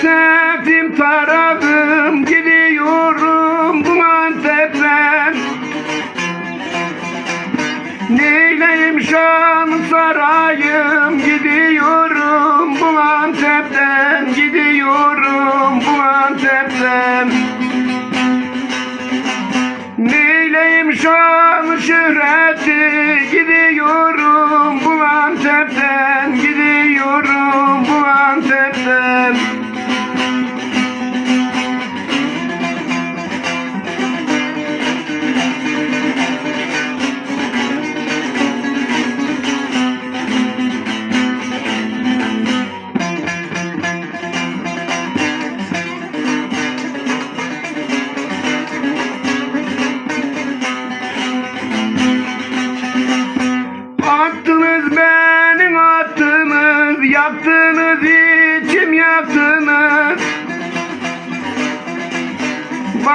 Topladım teptim taradım gidiyorum bu Antep'ten Neyleyim şan sarayım gidiyorum bu Antep'ten gidiyorum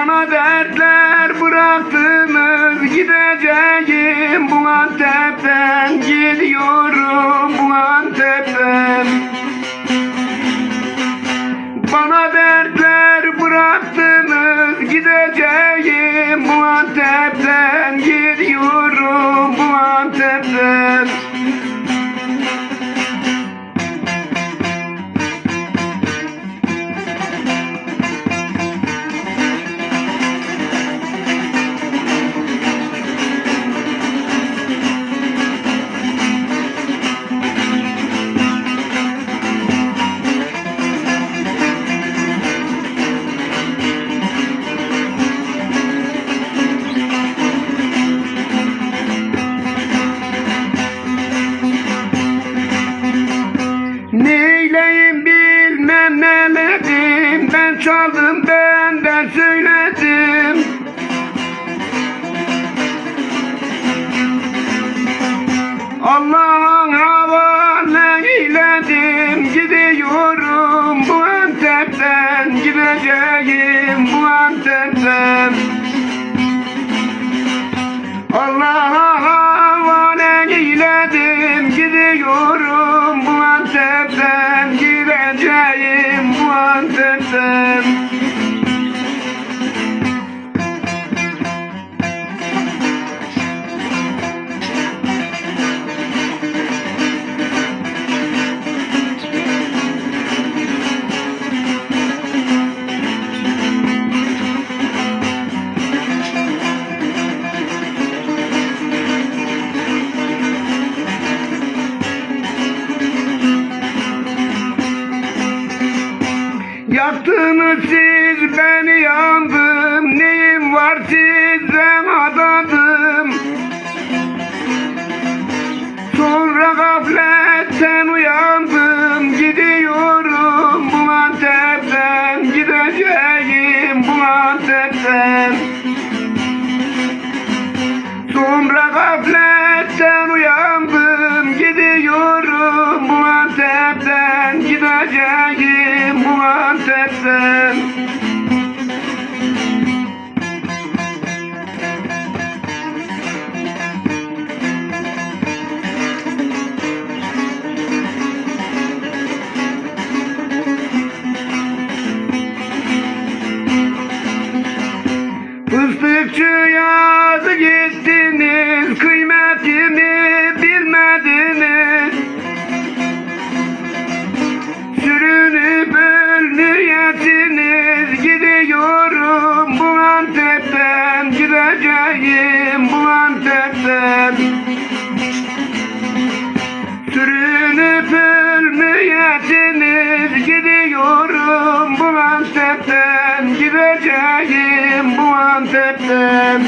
Bana dertler bıraktınız Gideceğim. Bu Antep'ten Gidiyorum bu Antep'ten. Bana dertler bıraktınız Gideceğim. Bu Antep'ten Gidiyorum bu Antep'ten çaldım benden söyledim Yaktınız siz beni yandım. Neyim var sizden adadım. Sonra gafletten uyandım. Gidiyorum bu Antep'ten Gideceğim bu Antep'ten Sonra gafletten uyandım. Gidiyorum bu Antep'ten Gideceğim bu Antep'ten Gideceğim bu Antep'ten Sürünüp ölmeyesiniz Gidiyorum bu Antep'ten Gideceğim bu Antep'ten